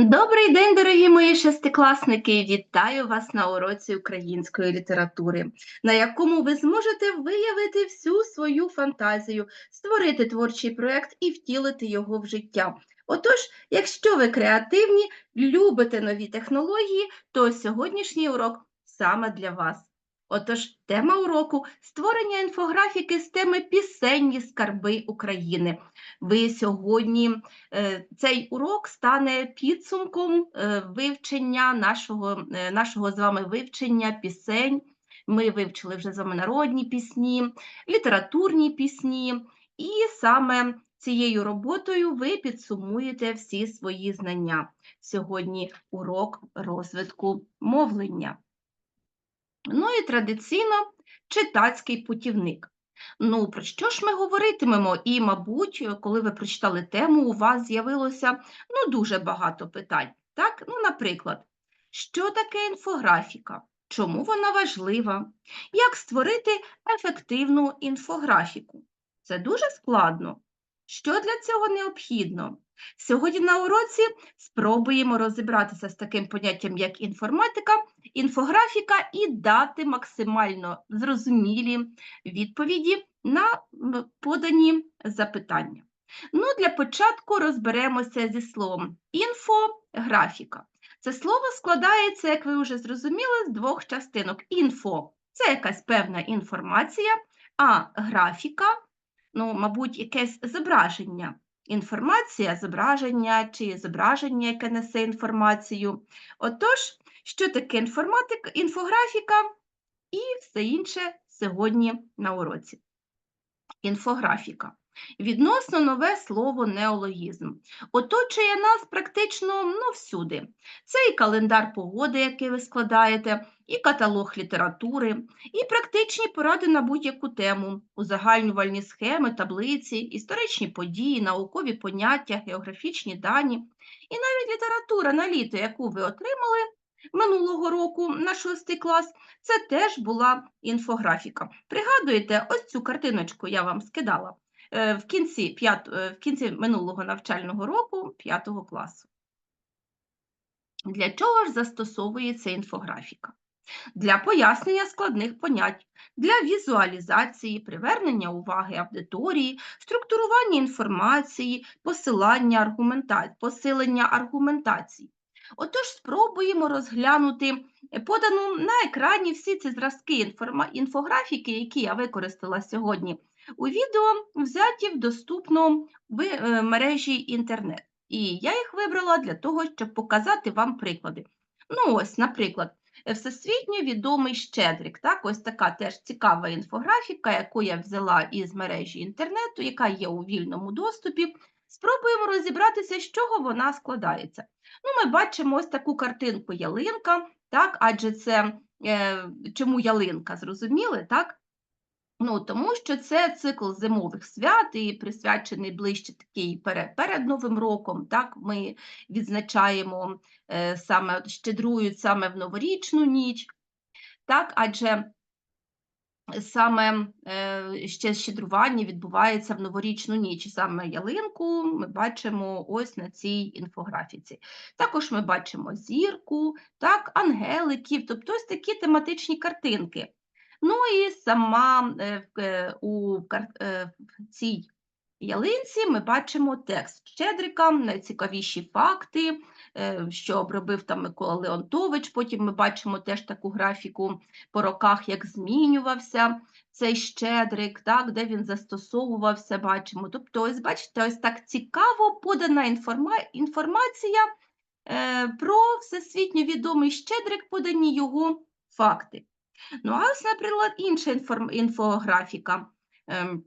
Добрий день, дорогі мої шестикласники! Вітаю вас на уроці української літератури, на якому ви зможете виявити всю свою фантазію, створити творчий проєкт і втілити його в життя. Отож, якщо ви креативні, любите нові технології, то сьогоднішній урок саме для вас. Отож, тема уроку створення інфографіки з теми Пісенні скарби України. Ви сьогодні Е, Цей урок стане підсумком е, вивчення нашого, е, нашого з вами вивчення пісень. Ми вивчили вже з вами народні пісні, літературні пісні, і саме цією роботою ви підсумуєте всі свої знання. Сьогодні урок розвитку мовлення. Ну і традиційно читацький путівник. Ну, про що ж ми говоритимемо? І, мабуть, коли ви прочитали тему, у вас з'явилося ну, дуже багато питань. Так? Ну, Наприклад, що таке інфографіка? Чому вона важлива? Як створити ефективну інфографіку? Це дуже складно. Що для цього необхідно? Сьогодні на уроці спробуємо розібратися з таким поняттям, як інформатика, інфографіка, і дати максимально зрозумілі відповіді на подані запитання. Ну, Для початку розберемося зі словом інфографіка. Це слово складається, як ви вже зрозуміли, з двох частинок. Інфо це якась певна інформація, а графіка ну, мабуть, якесь зображення. Інформація, зображення чи зображення, яке несе інформацію. Отож, що таке інформатика, інфографіка і все інше сьогодні на уроці. Інфографіка. Відносно нове слово неологізм. Оточує нас практично ну, всюди. Це і календар погоди, який ви складаєте, і каталог літератури, і практичні поради на будь-яку тему, узагальнювальні схеми, таблиці, історичні події, наукові поняття, географічні дані, і навіть література на літо, яку ви отримали минулого року на шостий клас, це теж була інфографіка. Пригадуєте, ось цю картиночку я вам скидала. Е, в кінці 5, е, в кінці минулого навчального року 5 класу. Для чого ж застосовується інфографіка? Для пояснення складних понять, для візуалізації, привернення уваги аудиторії, структурування інформації, посилання аргумента... посилення аргументації. Отож, спробуємо розглянути подану на екрані всі ці зразки інформа... інфографіки, які я використала сьогодні у відео взяті в доступному в е, мережі інтернет. І я їх вибрала для того, щоб показати вам приклади. Ну, ось, наприклад, всесвітньо відомий Щедрик. Так, Ось така теж цікава інфографіка, яку я взяла із мережі інтернету, яка є у вільному доступі. Спробуємо розібратися, з чого вона складається. Ну, Ми бачимо ось таку картинку ялинка, так, адже це е, чому ялинка, зрозуміли? так? Ну, Тому що це цикл зимових свят і присвячений ближче такий перед, перед Новим роком. Так, Ми відзначаємо е, саме щедрують саме в новорічну ніч, так, адже саме е, ще щедрування відбувається в новорічну ніч. Саме ялинку ми бачимо ось на цій інфографіці. Також ми бачимо зірку, так, ангеликів, тобто ось такі тематичні картинки. Ну і сама е, е, у е, цій ялинці ми бачимо текст Щедрика, найцікавіші факти, що обробив там Микола Леонтович. Потім ми бачимо теж таку графіку по роках, як змінювався цей Щедрик, так, де він застосовувався, бачимо. Тобто, ось бачите, ось так цікаво подана інформа... інформація про всесвітньо відомий Щедрик, подані його факти. Ну, а ось, наприклад, інша інфографіка, ем,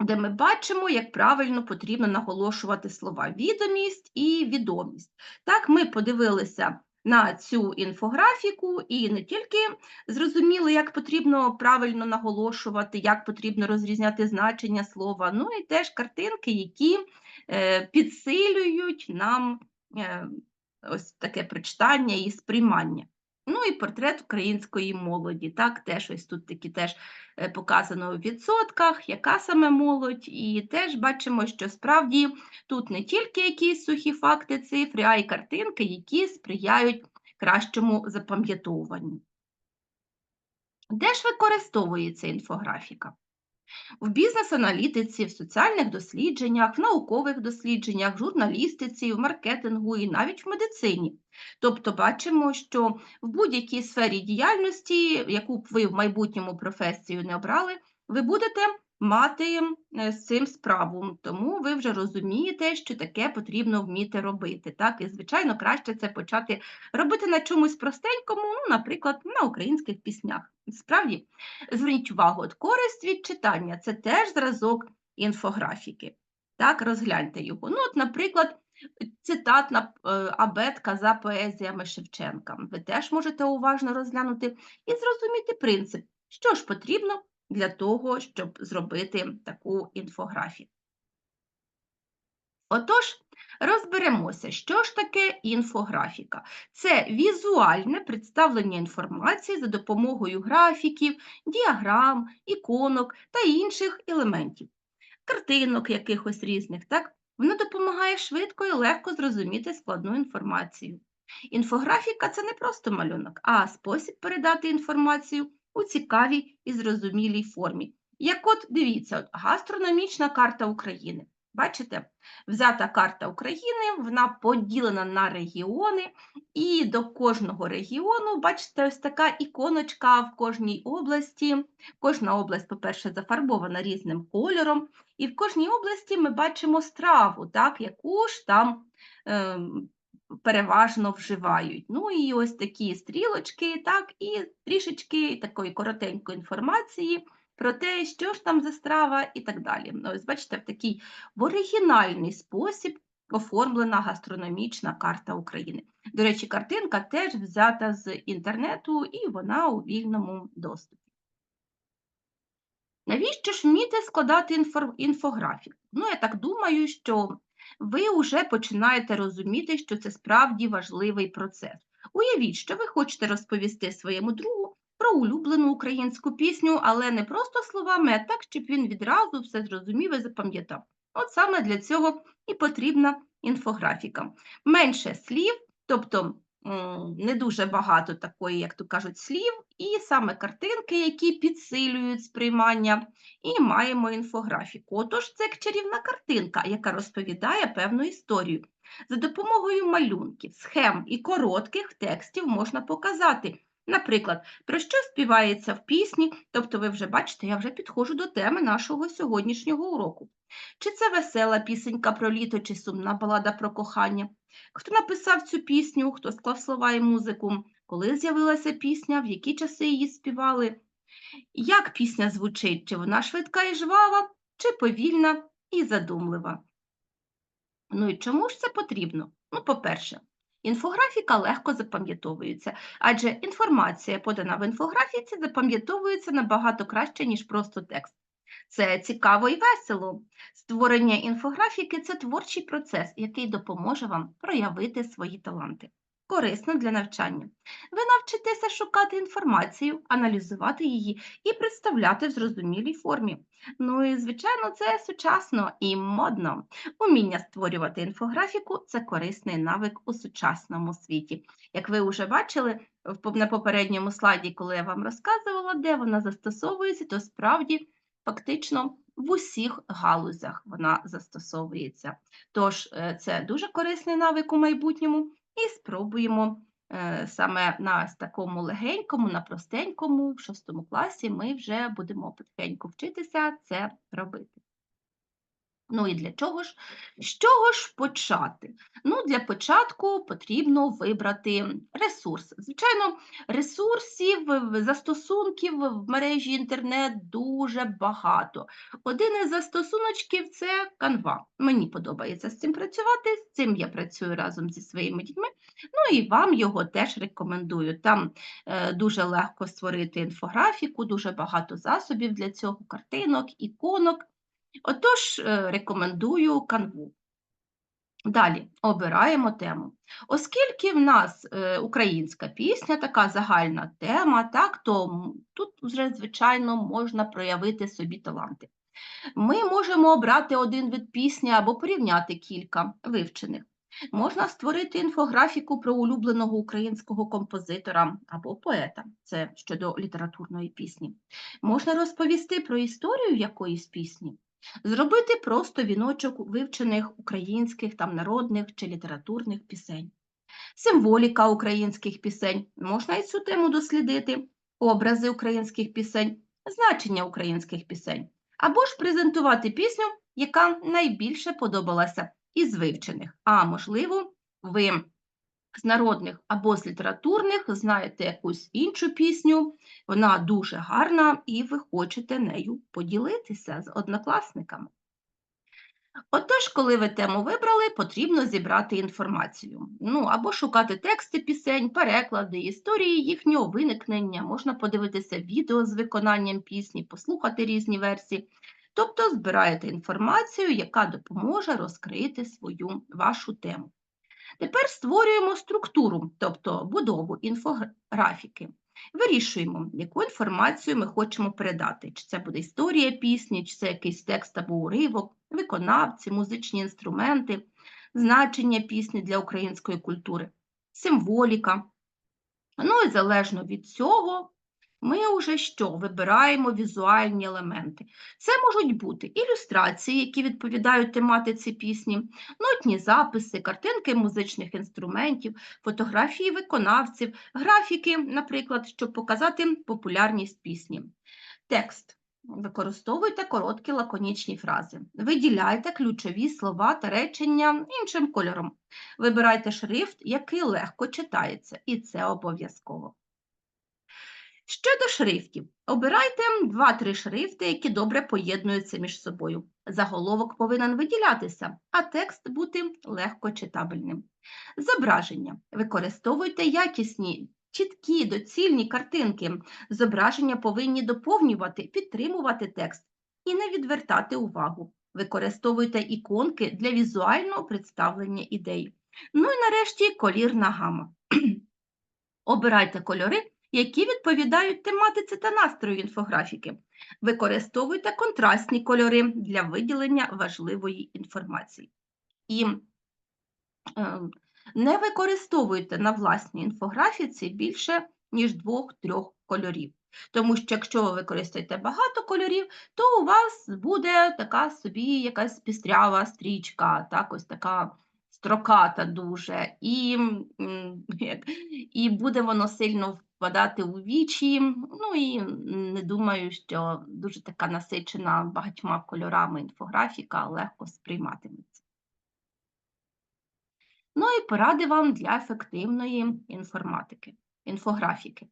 де ми бачимо, як правильно потрібно наголошувати слова відомість і відомість. Так, ми подивилися на цю інфографіку і не тільки зрозуміли, як потрібно правильно наголошувати, як потрібно розрізняти значення слова, ну і теж картинки, які е, підсилюють нам е, ось таке прочитання і сприймання. Ну і портрет української молоді. Так, теж ось тут такі теж е, показано у відсотках, яка саме молодь, і теж бачимо, що справді тут не тільки якісь сухі факти, цифри, а й картинки, які сприяють кращому запам'ятовуванню. Де ж використовується інфографіка? В бізнес-аналітиці, в соціальних дослідженнях, в наукових дослідженнях, в журналістиці, в маркетингу і навіть в медицині. Тобто бачимо, що в будь-якій сфері діяльності, яку б ви в майбутньому професію не обрали, ви будете мати е, з цим справу. Тому ви вже розумієте, що таке потрібно вміти робити. Так? І, звичайно, краще це почати робити на чомусь простенькому, ну, наприклад, на українських піснях. Справді, зверніть увагу, от користь від читання це теж зразок інфографіки. Так, розгляньте його. Ну, от, наприклад, цитатна е, абетка за поезіями Шевченка. Ви теж можете уважно розглянути і зрозуміти принцип, що ж потрібно для того, щоб зробити таку інфографію. Отож, розберемося, що ж таке інфографіка. Це візуальне представлення інформації за допомогою графіків, діаграм, іконок та інших елементів, картинок якихось різних. так? Вона допомагає швидко і легко зрозуміти складну інформацію. Інфографіка це не просто малюнок, а спосіб передати інформацію у цікавій і зрозумілій формі. Як от дивіться, гастрономічна карта України. Бачите, взята карта України, вона поділена на регіони, і до кожного регіону, бачите, ось така іконочка в кожній області. Кожна область, по-перше, зафарбована різним кольором, і в кожній області ми бачимо страву, так, яку ж там е, переважно вживають. Ну і ось такі стрілочки, так, і трішечки такої коротенької інформації про те, що ж там за страва і так далі. Ось бачите, в такий в оригінальний спосіб оформлена гастрономічна карта України. До речі, картинка теж взята з інтернету і вона у вільному доступі. Навіщо ж вміти складати інфор... інфографіку? Ну, я так думаю, що ви вже починаєте розуміти, що це справді важливий процес. Уявіть, що ви хочете розповісти своєму другу про улюблену українську пісню, але не просто словами, а так, щоб він відразу все зрозумів і запам'ятав. От саме для цього і потрібна інфографіка. Менше слів, тобто не дуже багато такої, як то кажуть, слів, і саме картинки, які підсилюють сприймання, і маємо інфографіку. Отож, це як чарівна картинка, яка розповідає певну історію. За допомогою малюнків, схем і коротких текстів можна показати. Наприклад, про що співається в пісні, тобто ви вже бачите, я вже підходжу до теми нашого сьогоднішнього уроку. Чи це весела пісенька про літо, чи сумна балада про кохання? Хто написав цю пісню, хто склав слова і музику, коли з'явилася пісня, в які часи її співали? Як пісня звучить, чи вона швидка і жвава, чи повільна і задумлива? Ну і чому ж це потрібно? Ну, по-перше, інфографіка легко запам'ятовується, адже інформація, подана в інфографіці, запам'ятовується набагато краще, ніж просто текст. Це цікаво і весело. Створення інфографіки це творчий процес, який допоможе вам проявити свої таланти. Корисно для навчання. Ви навчитеся шукати інформацію, аналізувати її і представляти в зрозумілій формі. Ну і, звичайно, це сучасно і модно. Уміння створювати інфографіку це корисний навик у сучасному світі. Як ви вже бачили на попередньому слайді, коли я вам розказувала, де вона застосовується, то справді фактично в усіх галузях вона застосовується. Тож, е, це дуже корисний навик у майбутньому, і спробуємо е, саме на такому легенькому, на простенькому, в шостому класі ми вже будемо потихеньку вчитися це робити. Ну і для чого ж? З чого ж почати? Ну, Для початку потрібно вибрати ресурс. Звичайно, ресурсів, застосунків в мережі інтернет дуже багато. Один із застосуночків це Canva. Мені подобається з цим працювати, з цим я працюю разом зі своїми дітьми. Ну і вам його теж рекомендую. Там е, дуже легко створити інфографіку, дуже багато засобів для цього, картинок, іконок. Отож, е, рекомендую канву. Далі обираємо тему. Оскільки в нас е, українська пісня, така загальна тема, так, то тут вже, звичайно, можна проявити собі таланти. Ми можемо обрати один вид пісні або порівняти кілька вивчених. Можна створити інфографіку про улюбленого українського композитора або поета, це щодо літературної пісні. Можна розповісти про історію якоїсь пісні, зробити просто віночок вивчених українських там народних чи літературних пісень. Символіка українських пісень можна і цю тему дослідити, образи українських пісень, значення українських пісень, або ж презентувати пісню, яка найбільше подобалася із вивчених. А можливо, ви з народних або з літературних знаєте якусь іншу пісню, вона дуже гарна, і ви хочете нею поділитися з однокласниками. Отож, коли ви тему вибрали, потрібно зібрати інформацію. Ну, або шукати тексти пісень, переклади, історії їхнього виникнення, можна подивитися відео з виконанням пісні, послухати різні версії. Тобто збираєте інформацію, яка допоможе розкрити свою вашу тему. Тепер створюємо структуру, тобто будову інфографіки. Вирішуємо, яку інформацію ми хочемо передати, чи це буде історія пісні, чи це якийсь текст або уривок, виконавці, музичні інструменти, значення пісні для української культури, символіка. Ну і залежно від цього, ми вже що? Вибираємо візуальні елементи. Це можуть бути ілюстрації, які відповідають тематиці пісні, нотні записи, картинки музичних інструментів, фотографії виконавців, графіки, наприклад, щоб показати популярність пісні. Текст. Використовуйте короткі лаконічні фрази. Виділяйте ключові слова та речення іншим кольором. Вибирайте шрифт, який легко читається, і це обов'язково. Щодо шрифтів, обирайте 2-3 шрифти, які добре поєднуються між собою. Заголовок повинен виділятися, а текст бути легко читабельним. Зображення. Використовуйте якісні, чіткі, доцільні картинки. Зображення повинні доповнювати, підтримувати текст і не відвертати увагу. Використовуйте іконки для візуального представлення ідей. Ну і нарешті колірна гама. Обирайте кольори які відповідають тематиці та настрою інфографіки. Використовуйте контрастні кольори для виділення важливої інформації. І е, не використовуйте на власній інфографіці більше, ніж двох-трьох кольорів. Тому що якщо ви використаєте багато кольорів, то у вас буде така собі якась пістрява стрічка, так, ось така строката дуже, і, і буде воно сильно впадати у вічі. Ну і не думаю, що дуже така насичена багатьма кольорами інфографіка легко сприйматиметься. Ну і поради вам для ефективної інформатики, інфографіки.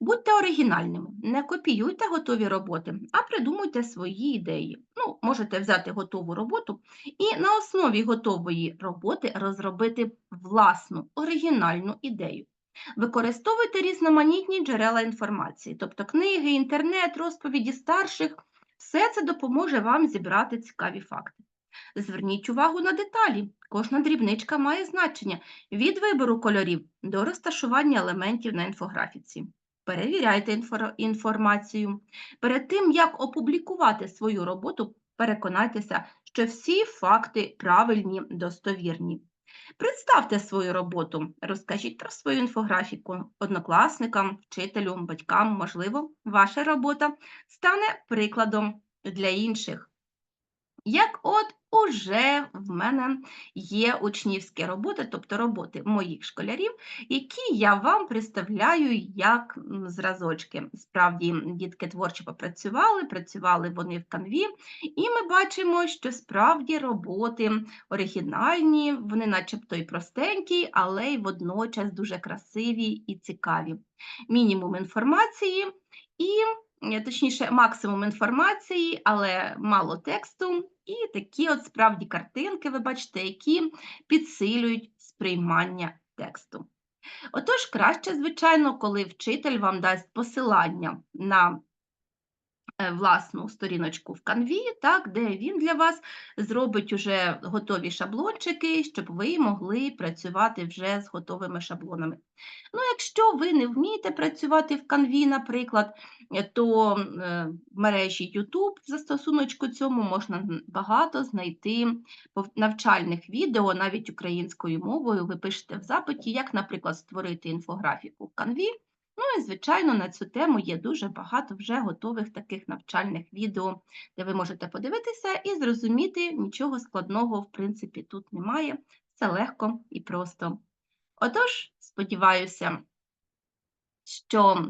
Будьте оригінальними, не копіюйте готові роботи, а придумуйте свої ідеї. Ну, Можете взяти готову роботу і на основі готової роботи розробити власну оригінальну ідею. Використовуйте різноманітні джерела інформації, тобто книги, інтернет, розповіді старших. Все це допоможе вам зібрати цікаві факти. Зверніть увагу на деталі. Кожна дрібничка має значення від вибору кольорів до розташування елементів на інфографіці. Перевіряйте інформацію. Перед тим, як опублікувати свою роботу, переконайтеся, що всі факти правильні, достовірні. Представте свою роботу, розкажіть про свою інфографіку однокласникам, вчителю, батькам, можливо, ваша робота стане прикладом для інших. Як от уже в мене є учнівські роботи, тобто роботи моїх школярів, які я вам представляю як зразочки. Справді, дітки творчо попрацювали, працювали вони в канві, і ми бачимо, що справді роботи оригінальні, вони начебто й простенькі, але й водночас дуже красиві і цікаві. Мінімум інформації і точніше, максимум інформації, але мало тексту, і такі от справді картинки, ви бачите, які підсилюють сприймання тексту. Отож, краще, звичайно, коли вчитель вам дасть посилання на е, власну сторіночку в канві, так, де він для вас зробить уже готові шаблончики, щоб ви могли працювати вже з готовими шаблонами. Ну, якщо ви не вмієте працювати в канві, наприклад, е, то е, в мережі YouTube в застосуночку цьому можна багато знайти навчальних відео, навіть українською мовою. Ви пишете в запиті, як, наприклад, створити інфографіку в канві. Ну і, звичайно, на цю тему є дуже багато вже готових таких навчальних відео, де ви можете подивитися і зрозуміти, нічого складного, в принципі, тут немає. Все легко і просто. Отож, сподіваюся, що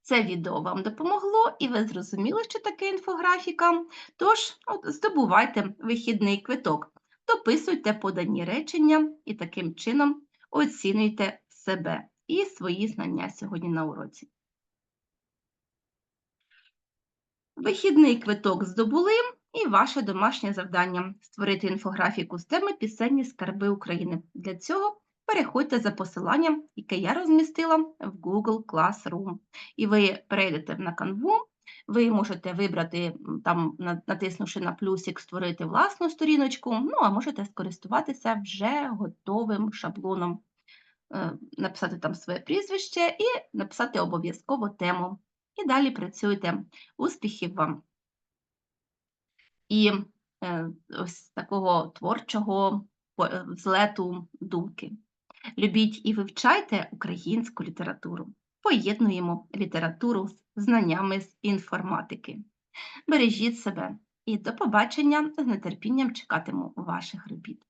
це відео вам допомогло і ви зрозуміли, що таке інфографіка. Тож, от, здобувайте вихідний квиток, дописуйте подані речення і таким чином оцінюйте себе і свої знання сьогодні на уроці. Вихідний квиток здобули і ваше домашнє завдання створити інфографіку з теми Пісенні скарби України. Для цього переходьте за посиланням, яке я розмістила в Google Classroom. І ви перейдете на канву, ви можете вибрати, там, натиснувши на плюсик, створити власну сторіночку, ну а можете скористуватися вже готовим шаблоном, написати там своє прізвище і написати обов'язково тему. І далі працюйте. Успіхів вам! І е, ось такого творчого е, взлету думки. Любіть і вивчайте українську літературу. Поєднуємо літературу з знаннями з інформатики. Бережіть себе і до побачення з нетерпінням чекатиму ваших робіт.